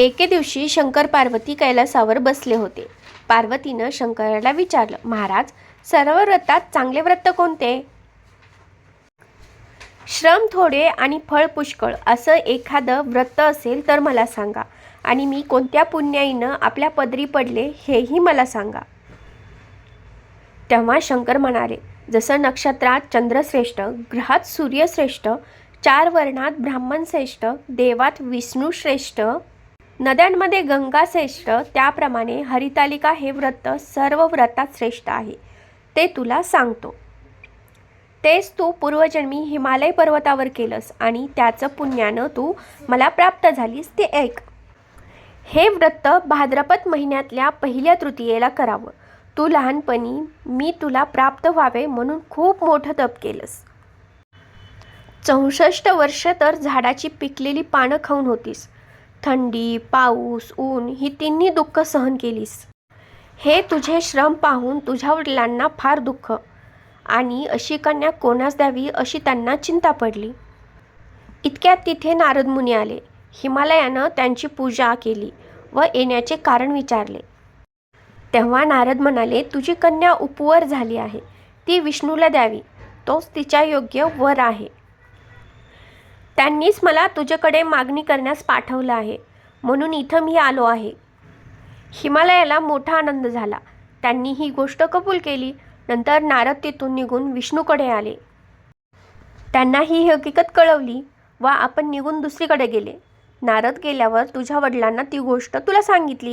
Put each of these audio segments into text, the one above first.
एके दिवशी शंकर पार्वती कैलासावर बसले होते. पार्वतीनं शंकराला विचारलं महाराज सर्व व्रतात चांगले व्रत कोणते? श्रम थोडे आणि फळ पुष्कळ असं एखादं व्रत असेल तर मला सांगा. आणि मी कोणत्या पुण्याईनं आपल्या पदरी पडले हेही मला सांगा. तेव्हा शंकर म्हणाले जसं नक्षत्रात चंद्रश्रेष्ठ ग्रहात सूर्यश्रेष्ठ चार वर्णात ब्राह्मण श्रेष्ठ देवात विष्णू श्रेष्ठ नद्यांमध्ये गंगा श्रेष्ठ त्याप्रमाणे हरितालिका हे व्रत सर्व व्रतात श्रेष्ठ आहे. ते तुला सांगतो. तेच तू पूर्वजन्मी हिमालय पर्वतावर केलंस आणि त्याचं पुण्यानं तू मला प्राप्त झालीस ते ऐक. हे व्रत भाद्रपद महिन्यातल्या पहिल्या तृतीयेला करावं. तू लहानपणी मी तुला प्राप्त व्हावे म्हणून खूप मोठं तप केलंस. चौसष्ट वर्ष तर झाडाची पिकलेली पानं खाऊन होतीस. थंडी पाऊस ऊन ही तिन्ही दुःख सहन केलीस. हे तुझे श्रम पाहून तुझ्या वडिलांना फार दुःख. आणि अशी कन्या कोणास द्यावी अशी त्यांना चिंता पडली. इतक्यात तिथे नारद मुनी आले. हिमालयानं त्यांची पूजा केली व येण्याचे कारण विचारले. तेव्हा नारद म्हणाले तुझी कन्या उपवर झाली आहे. ती विष्णूला द्यावी. तोच तिच्या योग्य वर आहे. त्यांनीच मला तुझ्याकडे मागणी करण्यास पाठवलं आहे. म्हणून इथं मी आलो आहे. हिमालयाला मोठा आनंद झाला. त्यांनी ही गोष्ट कबूल केली. नंतर नारद तिथून निघून विष्णूकडे आले. त्यांना ही हकीकत कळवली व आपण निघून दुसरीकडे गेले. नारद गेल्यावर तुझ्या वडिलांना ती गोष्ट तुला सांगितली.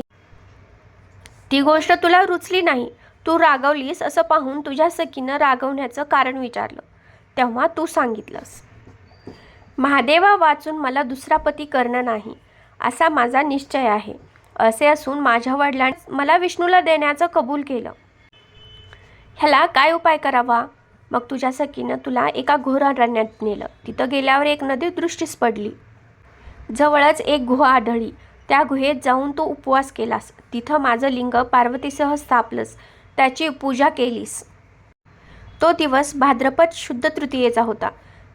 ती गोष्ट तुला रुचली नाही. तू रागवलीस असं पाहून तुझ्या सखीनं रागवण्याचं कारण विचारलं. तेव्हा तू सांगितलंस. महादेवा वाचून मला दुसरा पती करणं नाही असा माझा निश्चय आहे. असे असून माझ्या वडिलांनी मला विष्णूला देण्याचं कबूल केलं. ह्याला काय उपाय करावा? मग तुझ्या सखीनं तुला एका घोर अरण्यात नेलं. तिथं गेल्यावर एक नदी दृष्टीस पडली. जवळच एक गुहा आढळली. त्या गुहेत जाऊन तू उपवास केलास. तिथं माझं लिंग पार्वतीसह स्थापलंस. त्याची पूजा केलीस. तो दिवस भाद्रपद शुद्ध तृतीयेचा होता.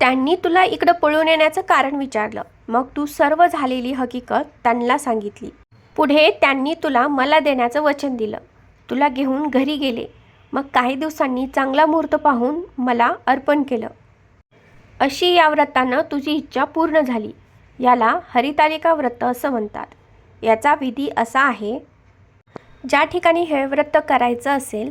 त्यांनी तुला इकडं पळून येण्याचं कारण विचारलं. मग तू सर्व झालेली हकीकत त्यांना सांगितली. पुढे त्यांनी तुला मला देण्याचं वचन दिलं. तुला घेऊन घरी गेले. मग काही दिवसांनी चांगला मुहूर्त पाहून मला अर्पण केलं. अशी या व्रतानं तुझी इच्छा पूर्ण झाली. याला हरितालिका व्रत असं म्हणतात. याचा विधी असा आहे ज्या ठिकाणी हे व्रत करायचं असेल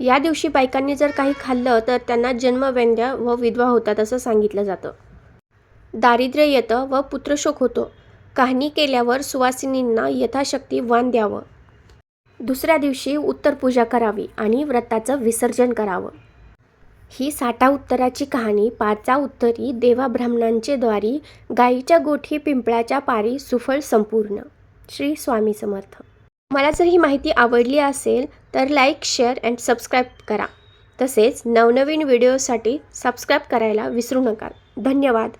या दिवशी बायकांनी जर काही खाल्लं तर त्यांना जन्मवेंद्या व विधवा होतात असं सांगितलं जातं. दारिद्र्य येतं व पुत्रशोक होतो. कहाणी केल्यावर सुवासिनींना यथाशक्ती वाण द्यावं. दुसऱ्या दिवशी उत्तर पूजा करावी आणि व्रताचं विसर्जन करावं. ही साठा उत्तराची कहाणी पाचा उत्तरी देवा ब्राह्मणांचे द्वारी गाईच्या गोठी पिंपळाच्या पारी सुफळ संपूर्ण. श्री स्वामी समर्थ. मला जर ही माहिती आवडली असेल तर लाईक शेअर अँड सबस्क्राईब करा. तसेच नवनवीन व्हिडिओसाठी सबस्क्राईब करायला विसरू नका. धन्यवाद.